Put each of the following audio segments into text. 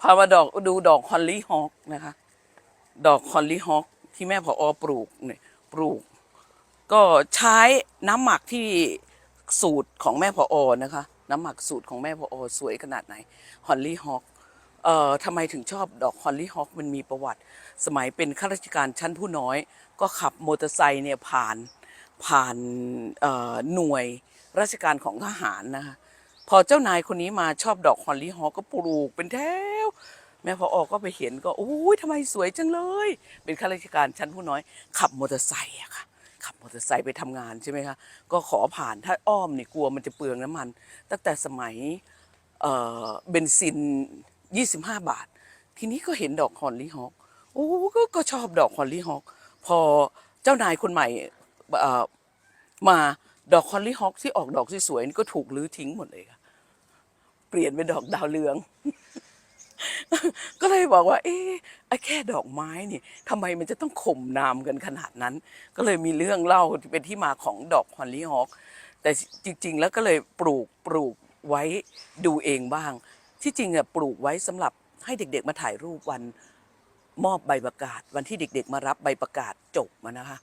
พามาดอกดูดอกฮอลลี่ฮอกนะคะ ดอกฮอลลี่ฮอกที่แม่พออปลูกเนี่ยปลูก ก็ใช้น้ำหมักที่สูตรของแม่พออนะคะ น้ำหมักสูตรของแม่พออสวยขนาดไหนฮอลลี่ฮอกเอ่อทำไมถึงชอบดอกฮอลลี่ฮอกมันมีประวัติ สมัยเป็นข้าราชการชั้นผู้น้อย ก็ขับมอเตอร์ไซค์เนี่ยผ่านผ่านเอ่อหน่วยราชการของทหารนะคะ พอเจ้านายคนนี้มาชอบดอกฮอลลี่ฮอกก็ปลูกเป็นแถวแม่พอออกก็ไปเห็นก็โอ้ยทำไมสวยจังเลย เป็นข้าราชการชั้นผู้น้อย ขับมอเตอร์ไซค์อะค่ะขับมอเตอร์ไซค์ไปทำงานใช่ไหมคะก็ขอผ่านถ้าอ้อมนี่กลัวมันจะเปลืองน้ำมัน ตั้งแต่สมัยเอ่อเบนซิน 25 บาท ทีนี้ก็เห็นดอกฮอลลี่ฮอกโอ้ก็ก็ชอบดอกฮอลลี่ฮอกพอเจ้านายคนใหม่เอ่อมา ดอกฮอลลี่ฮอกที่ออกดอกสวยๆนี่ก็ถูกลื้อทิ้งหมดเลยค่ะ เปลี่ยนเป็นดอกดาวเรือง ก็เลยบอกว่า เอ๊ะไอ้แค่ดอกไม้นี่ทำไมมันจะต้องข่มนามกันขนาดนั้น ก็เลยมีเรื่องเล่าเป็นที่มาของดอกฮอลลี่ฮอคแต่จริง ๆ แล้วก็เลยปลูกปลูกไว้ดูเองบ้าง ที่จริงอะปลูกไว้สำหรับให้เด็ก ๆ มาถ่ายรูปวันมอบใบประกาศ วันที่เด็ก ๆ มารับใบประกาศจบมานะคะ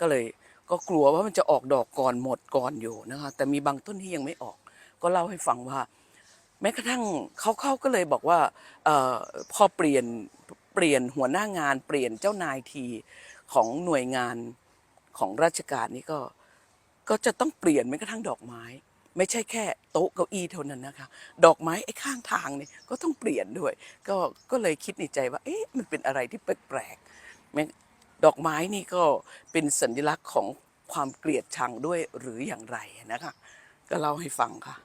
ก็เลย ก็กลัวว่ามันจะออกดอกก่อนหมดก่อนอยู่นะคะ แต่มีบางต้นที่ยังไม่ออก ก็เล่าให้ฟังว่า แม้กระทั่งเขาเขาก็เลยบอกว่าออพอเปลี่ยนเปลี่ยนหัวหน้างาน เปลี่ยนเจ้านายทีของหน่วยงานของราชการนี่ก็ก็จะต้องเปลี่ยนแม้กระทั่งดอกไม้ ไม่ใช่แค่โต๊ะเก้าอี้เท่านั้นนะคะ ดอกไม้ไอ้ข้างทางเนี่ยก็ต้องเปลี่ยนด้วย ก็ก็เลยคิดในใจว่า เอ๊ะมันเป็นอะไรที่แปลกๆแม้ ดอกไม้นี่ก็เป็นสัญลักษณ์ของความเกลียดชังด้วยหรืออย่างไรนะคะ ก็เล่าให้ฟังค่ะ